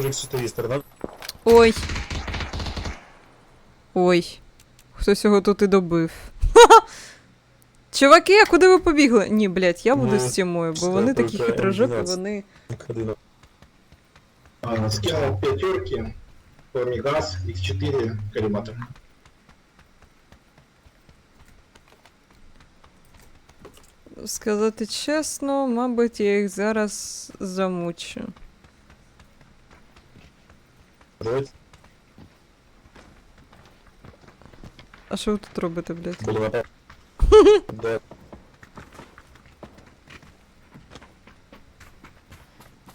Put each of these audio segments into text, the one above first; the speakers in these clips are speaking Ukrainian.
400, да? Ой. Ой. Хтось його тут і добив. Чуваки, а куди ви побігли? Ні, блядь, я буду Ну, з Тімою, бо вони такі хитрожопі, вони. Скинул пятерки, Томигаз, X4, коллиматор. Сказати чесно, мабуть, я їх зараз замучу. Давайте А що ви тут робите, блядь? напад. Да.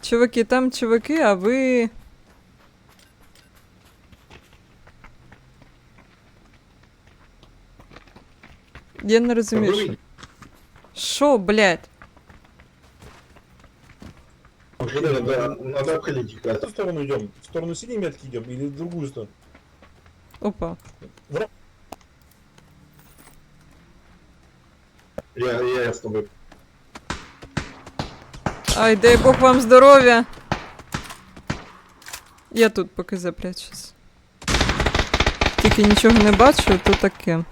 Чуваки, там чуваки, а ви. Я не розумію. Що, блядь? Машина, надо, надо обходить их. В да. ту сторону идем. В сторону синей метки идем или в другую сторону? Опа. Я, я с тобой. Ай, дай Бог вам здоров'я. Я тут поки запрячусь. Тільки нічого не бачу, то таке.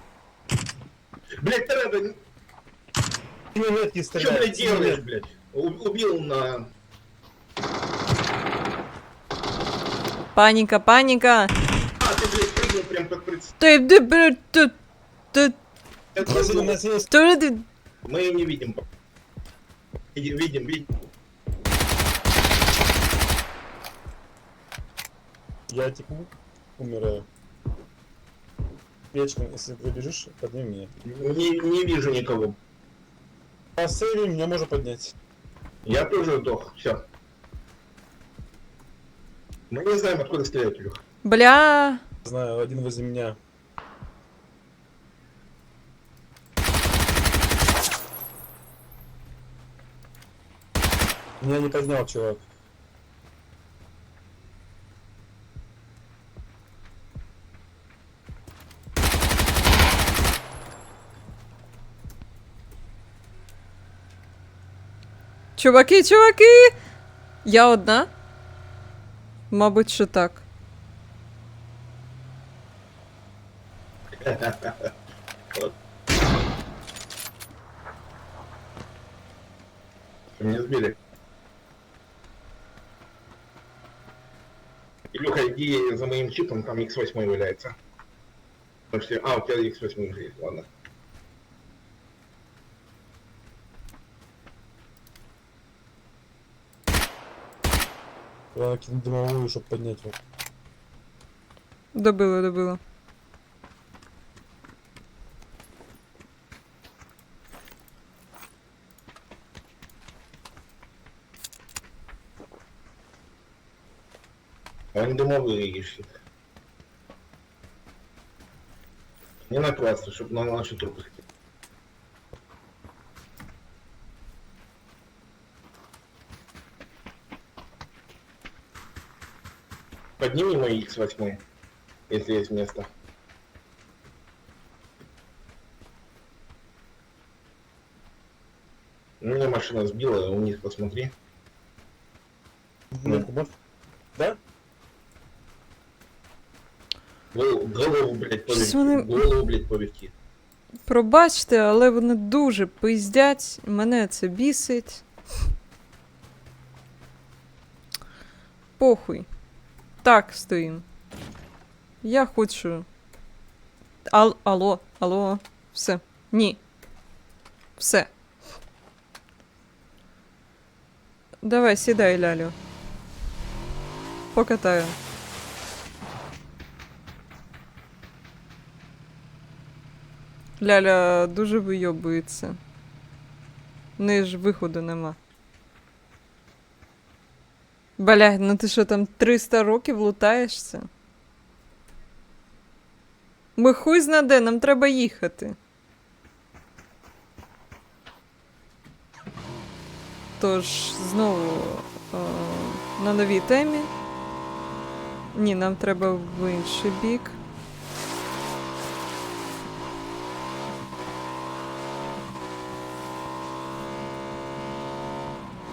Блять, Тареда, Синие метки что, стреляют. блядь, делаешь, метки. блядь? У- Убил на... Паніка, паніка! А, ты, блядь, прыгнул прям как прицел. Ти де блядь, тут. Тут. На синей, на синей тут. Мы ее не видим. Видим, видим, видим. Я теку, умираю. Печка, если пробежишь, подними меня. Не, не вижу никого. По серии меня можно поднять. Я тоже сдох, все. Мы не знаем, откуда стрелять, Илюха. Бля. Знаю, один возле меня. Меня не поднял, чувак. Чуваки, чуваки! Я одна? Мабуть, що так. Меня сбили. Илюха, иди за моим чипом, там X8 валяется. А, у тебя X8 уже есть, ладно. Э, Треба кину дымовую, щоб підняти його. Добило, добило. А він димовий їжджить. Не накласти, чтобы на наши трупы. Подними мой X8, если есть место. Ну, Меня машина сбила, вниз посмотри. Метку можешь? Да? Голову, голову блядь, поверти. вони- Голову, блядь, поверти. Пробачте, але вони дуже пиздять. Мене це бісить. Похуй. Так стоїм. Я хочу. Ал алло, алло. Все. Ні. Все. Давай, сідай, лялю. Покатаю. Ляля дуже вийобується. В неї ж виходу нема. Блядь, ну ти що там 300 років лутаєшся? Ми хуй знаде, нам треба їхати. Тож, знову е, на новій темі. Ні, нам треба в інший бік.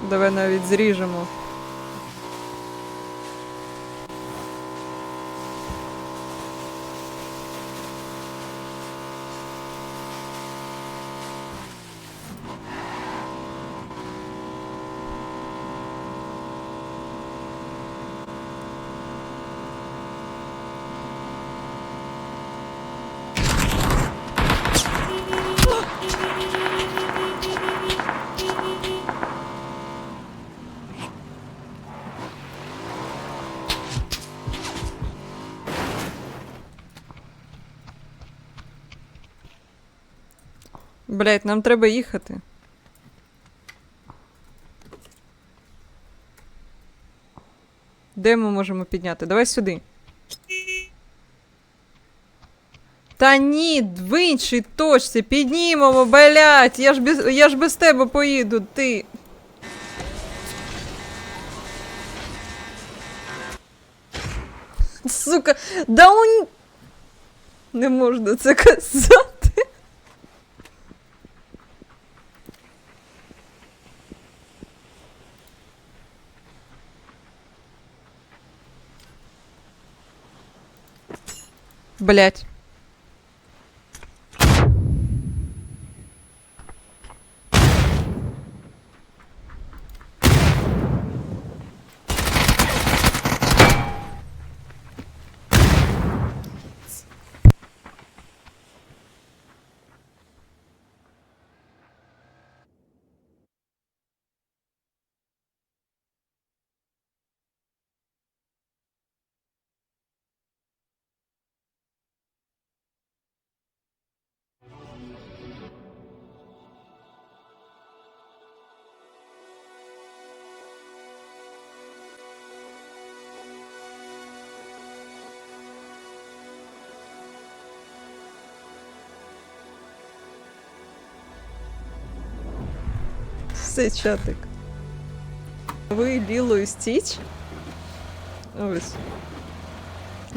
Давай навіть зріжемо. Блять, нам треба їхати. Де ми можемо підняти? Давай сюди. Та ні, в іншій точці піднімемо, блять. Я ж без, я ж без тебе поїду, ти. Сука, да он... Не можна це казати. Блять. Все, чатик. Ви Лілою Стіч. Ось.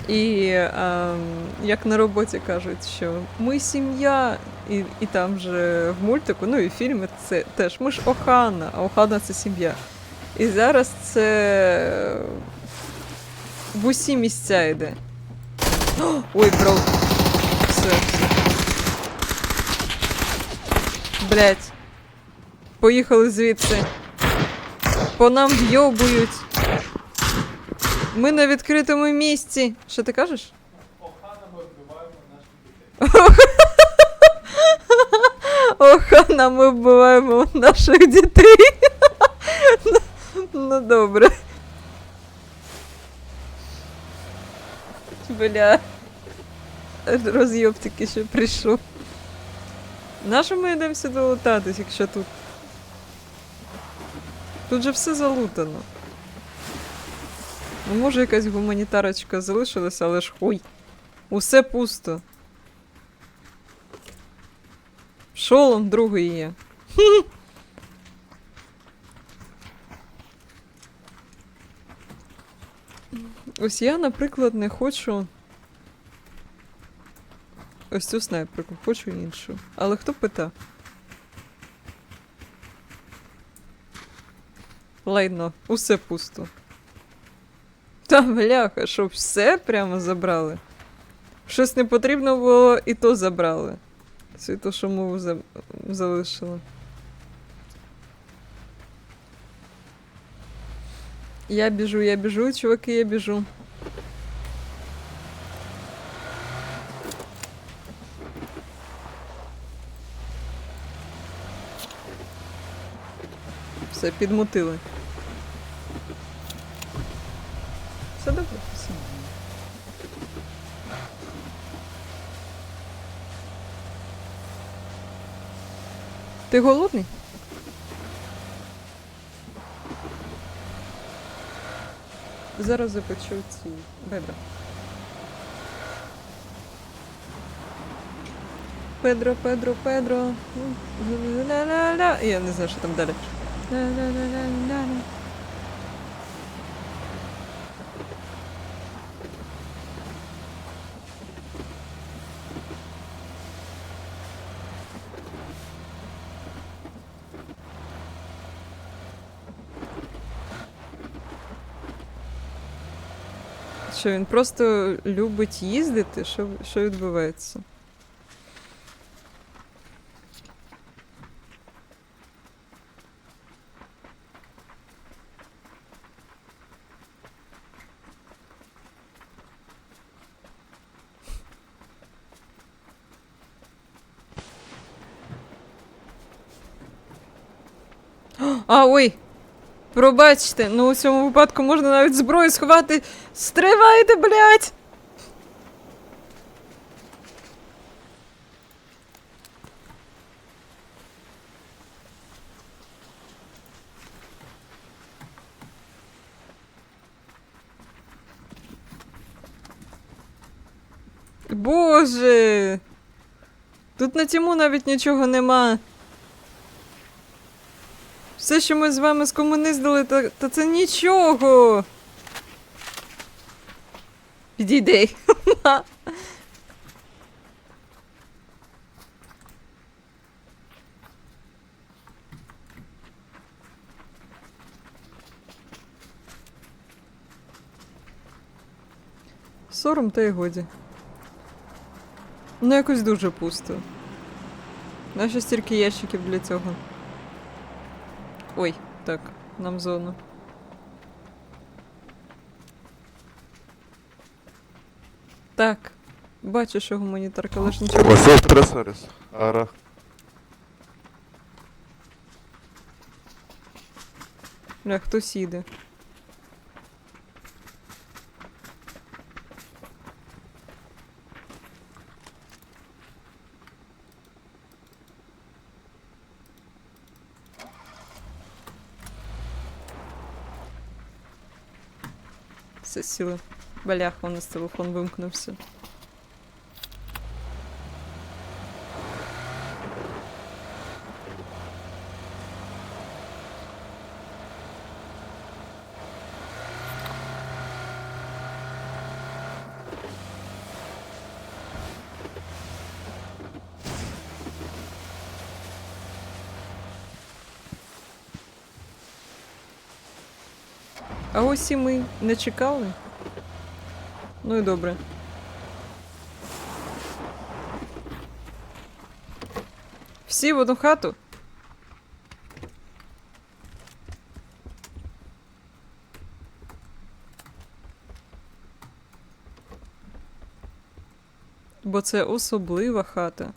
І ем, як на роботі кажуть, що ми сім'я, і, і там же в мультику, ну і в фільмі це теж. Ми ж Охана, а Охана це сім'я. І зараз це в усі місця йде. Ой, бро. Все, все. Блять. Поїхали звідси. По нам вйобують. Ми на відкритому місці. Що ти кажеш? Охана, ми вбиваємо наших дітей. Ну, добре. Бля. Роз'єб таки ще прийшов. Нащо ми йдемо сюди лутатись, якщо тут? Тут же все залутано. Ну, може, якась гуманітарочка залишилася, але ж хуй. Усе пусто. Шолом другий є. Ось я, наприклад, не хочу. Ось цю снайперку, хочу іншу. Але хто питав? Лайно, усе пусто. Та бляха, що все прямо забрали. Щось не потрібно було, і то забрали. Це то, що мову за... залишили. Я біжу, я біжу, чуваки, я біжу. Все, підмутили. Все добре? Все. Ти голодний? Зараз запечу ці бедра. Педро, Педро, Педро. Ля-ля-ля-ля. Я не знаю, що там далі. Що він просто любить їздити? Що, що відбувається? Пробачте, ну у цьому випадку можна навіть зброю сховати. Стривайте, блядь! Боже! Тут на тіму навіть нічого нема. Все, що ми з вами скомуниздили, то, то це нічого. Підійди. Сором та й годі. Ну, якось дуже пусто. Наші стільки ящиків для цього. Ой, так, нам зону. Так. Бачу, що гуманітарка, ж нічого. Василь Тресаріс. Ара. Бля, хтось їде. Все сіли. Бляха, у нас телефон вимкнувся. А ось і ми не чекали. Ну і добре. Всі в одну хату? Бо це особлива хата.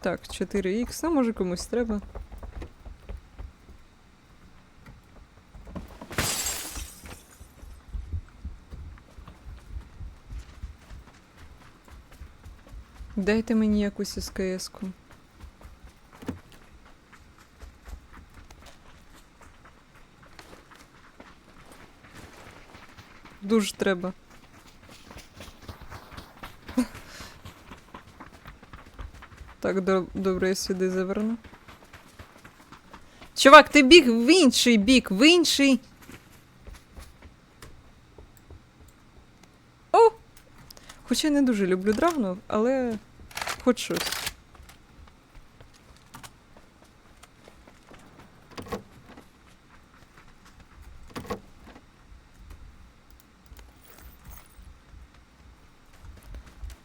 Так, 4х, ну може комусь треба. Дайте мені якусь СКС-ку. Дуже треба. Так, добре, я сюди заверну. Чувак, ти біг в інший бік, в інший. О! Хоча я не дуже люблю драгнов, але хоч щось.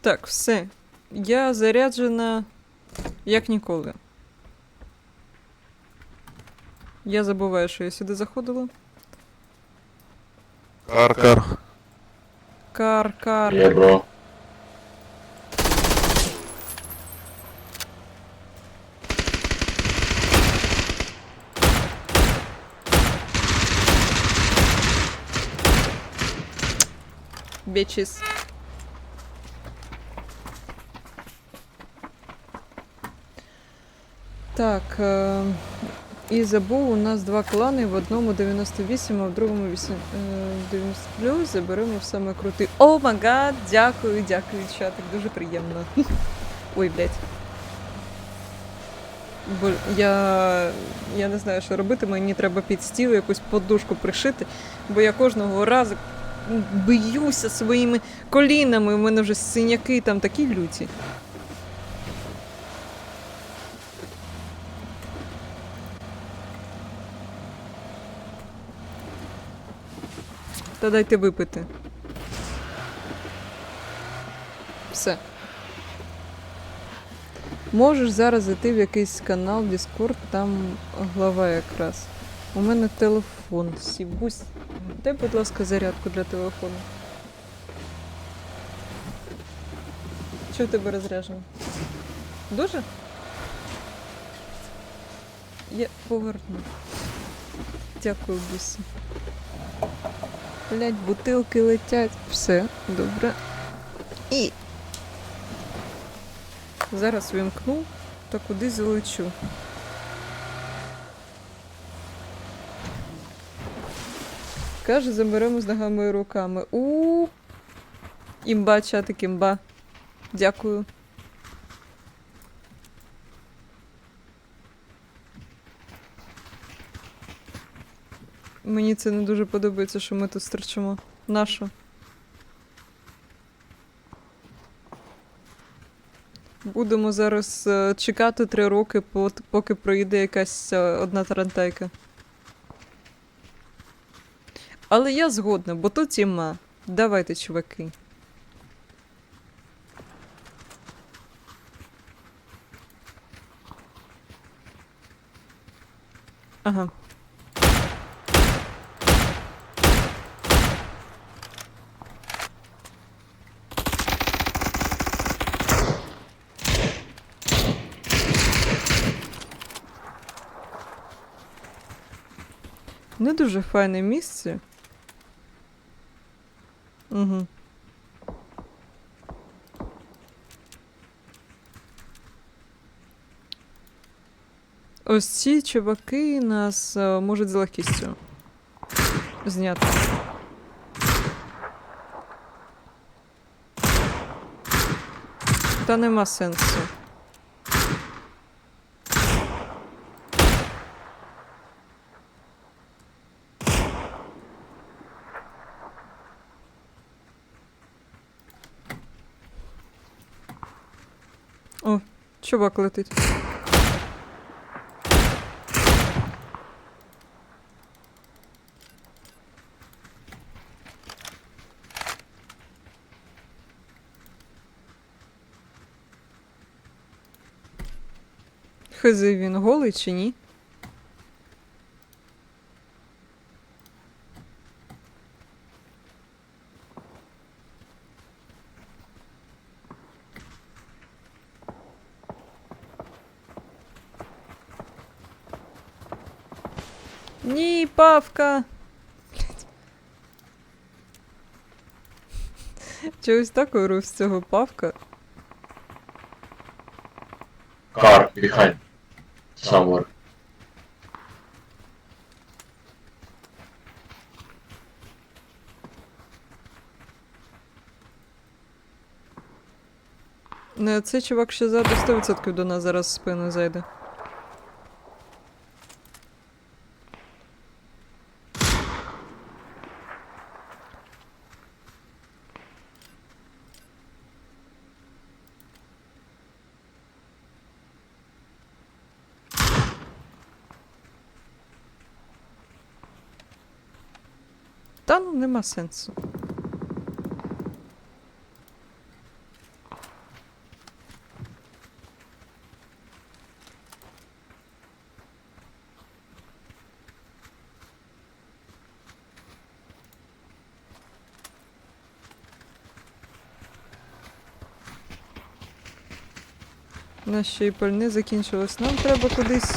Так, все. Я заряджена як ніколи. Я забуваю, що я сюди заходила. Кар-кар. Кар, кар. Yeah, Bitches. Так. Е- і забув, у нас два клани, в одному 98, а в другому 8, е, 90 плюс. Заберемо в саме крутий. О май гад, дякую, дякую, чатик, дуже приємно. Ой, блядь. Я, я не знаю, що робити. Мені треба під стіл якусь подушку пришити, бо я кожного разу б'юся своїми колінами. У мене вже синяки там такі люті. Та дайте випити. Все. Можеш зараз зайти в якийсь канал Discord, там глава якраз. У мене телефон. Сібусь. Дай, будь ласка, зарядку для телефону. Що в тебе розряджено? Дуже? Я поверну. Дякую, Бусі. Блять, бутилки летять. Все, добре. І. Зараз вимкну та куди залечу. Каже, заберемо з ногами і руками. У. Імба, чатик, імба. Дякую. Мені це не дуже подобається, що ми тут стерчимо. Нащо? Будемо зараз е, чекати три роки, поки проїде якась е, одна тарантайка. Але я згодна, бо тут іма. Давайте, чуваки. Ага. Не дуже файне місце. Угу. Ось ці чуваки нас е, можуть з легкістю зняти. Та нема сенсу. О, чувак летить. Хизи він голий чи ні? Блядь. Чогось так ору з цього павка. Car behind. Somewhere. Не, цей чувак ще ззаду 100% до нас зараз в спину зайде. Та ну нема сенсу. У нас ще пальне закінчилось. Нам треба кудись.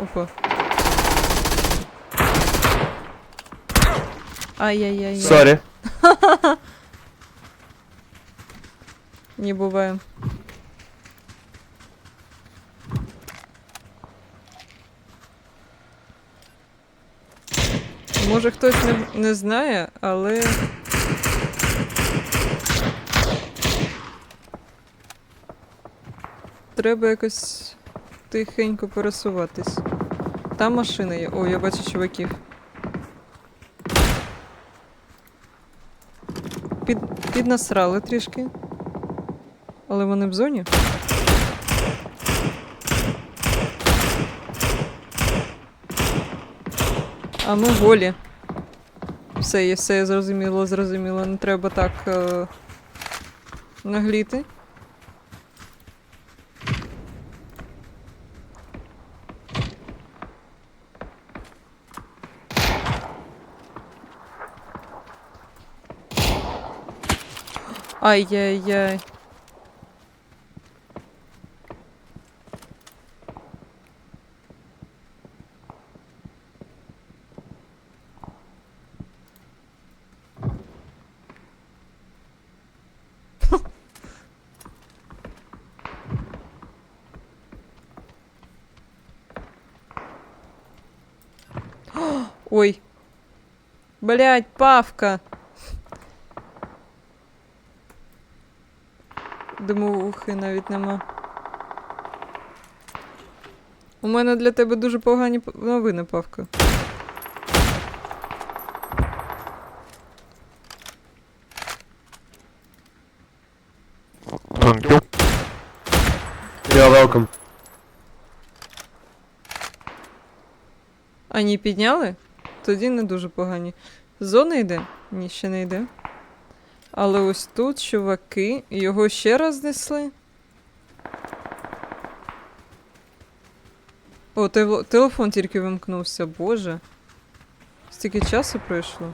Опа. Ай-яй-яй. Сорі. Не буває. Може хтось не, не знає, але. Треба якось тихенько пересуватись. Там машина є. О, я бачу чуваків. Під, піднасрали трішки. Але вони в зоні. А ми голі. Все, є, все я зрозуміло, зрозуміло. Не треба так е- нагліти. Ай-яй-яй. Ой. Блять, павка. Димовухи навіть нема. У мене для тебе дуже погані новини, Павка. Thank welcome. А ні, підняли? Тоді не дуже погані. Зона йде? Ні, ще не йде. Але ось тут чуваки, його ще раз знесли. О, тел- телефон тільки вимкнувся, боже. Стільки часу пройшло.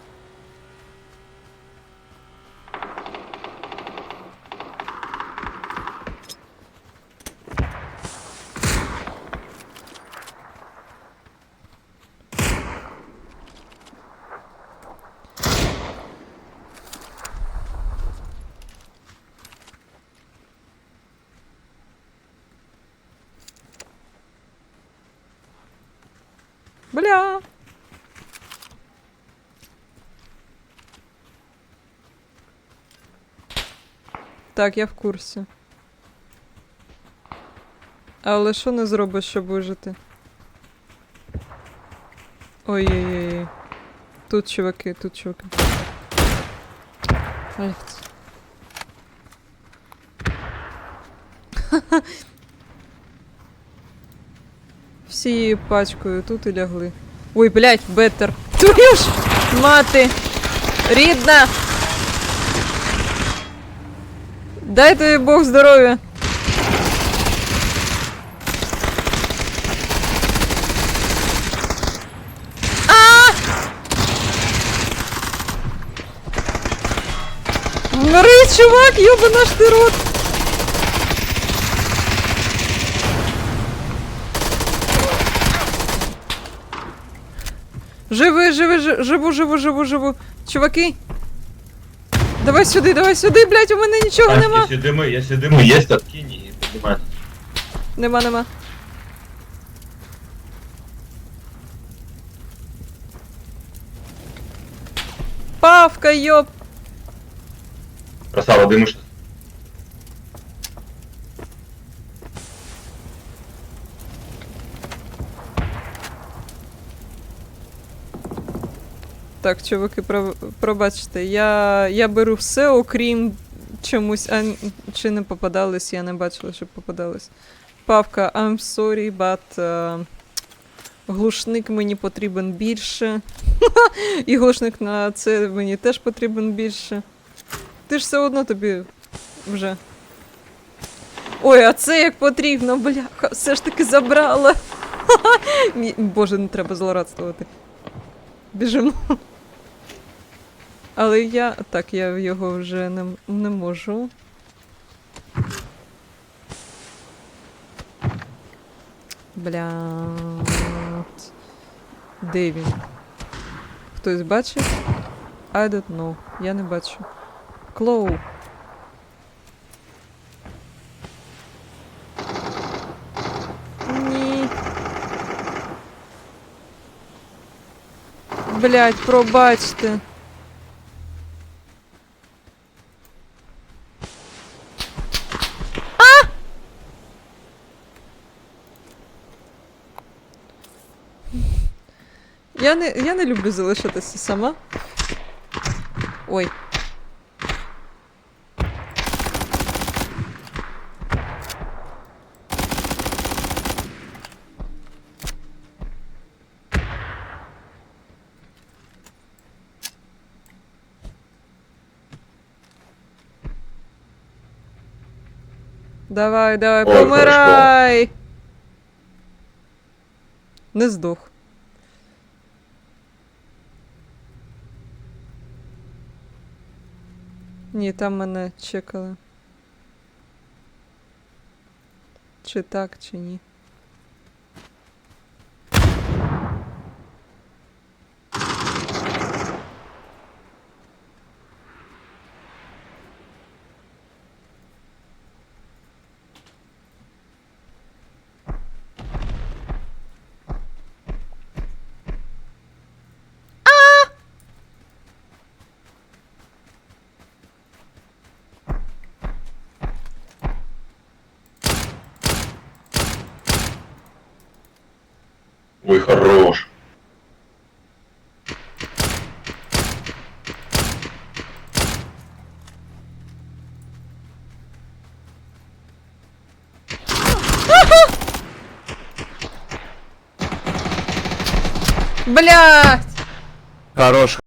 Бля. Так, я в курсі. Але що не зробиш, щоб вижити? Ой-ой-ой. Тут чуваки, тут чуваки. Ц- Всією пачкою тут і лягли. Ой, блядь, беттер. Твою ж мати! Рідна! Дай тобі Бог здоров'я! Гори, чувак, ёбана ж ти рот! Живи, живи, жи- живу, живу, живу, живу. Чуваки. Давай сюди, давай сюди, блядь, у мене нічого нема. Я сидимо, я сидимо, є откинь и поднимай. Нема, нема. Павка, йоп. Красава, димиш. Так, чуваки, пробачте, я, я беру все, окрім чомусь. А, чи не попадались, я не бачила, щоб попадались. Павка, I'm sorry, but е, глушник мені потрібен більше. І глушник на це мені теж потрібен більше. Ти ж все одно тобі вже. Ой, а це як потрібно, бляха, все ж таки забрала. Боже, не треба злорадствувати. Біжимо. Але я. Так, я його вже не, не можу. Блядь. Де він? Хтось бачив? I don't know. Я не бачу. Клоу. Ні. Блять, пробачте. Я не, я не люблю залишатися сама. Ой. Давай, давай, Ой, помирай! Не здох. Ні, там мене чекали. Чи так, чи ні. Ой, хорош. Блять! Хорош,